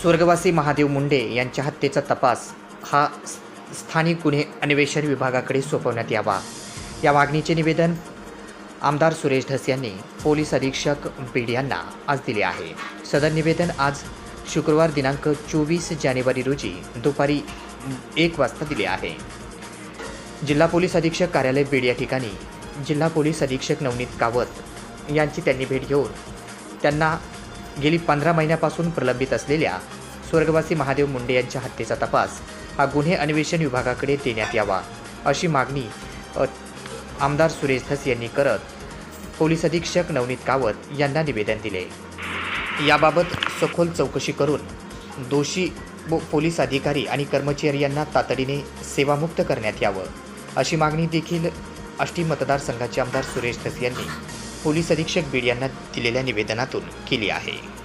स्वर्गवासी महादेव मुंडे यांच्या हत्येचा तपास हा स्थानिक गुन्हे अन्वेषण विभागाकडे सोपवण्यात यावा. या मागणीचे निवेदन आमदार सुरेश धस यांनी पोलीस अधीक्षक बीड यांना आज दिले आहे. सदर निवेदन आज शुक्रवार दिनांक चोवीस जानेवारी रोजी दुपारी एक वाजता दिले आहे. जिल्हा पोलीस अधीक्षक कार्यालय बीड या ठिकाणी जिल्हा पोलीस अधीक्षक नवनीत कावत यांची त्यांनी भेट घेऊन त्यांना गेली पंधरा महिन्यापासून प्रलंबित असलेल्या स्वर्गवासी महादेव मुंडे यांच्या हत्येचा तपास हा गुन्हे अन्वेषण विभागाकडे देण्यात यावा अशी मागणी आमदार सुरेश धस यांनी करत पोलीस अधीक्षक नवनीत कावत यांना निवेदन दिले. याबाबत सखोल चौकशी करून दोषी पोलीस अधिकारी आणि कर्मचारी यांना तातडीने सेवामुक्त करण्यात यावं अशी मागणी देखील आष्टी मतदारसंघाचे आमदार सुरेश धस यांनी पोलीस अधीक्षक बीड यांना दिलेल्या निवेदनातून केली आहे.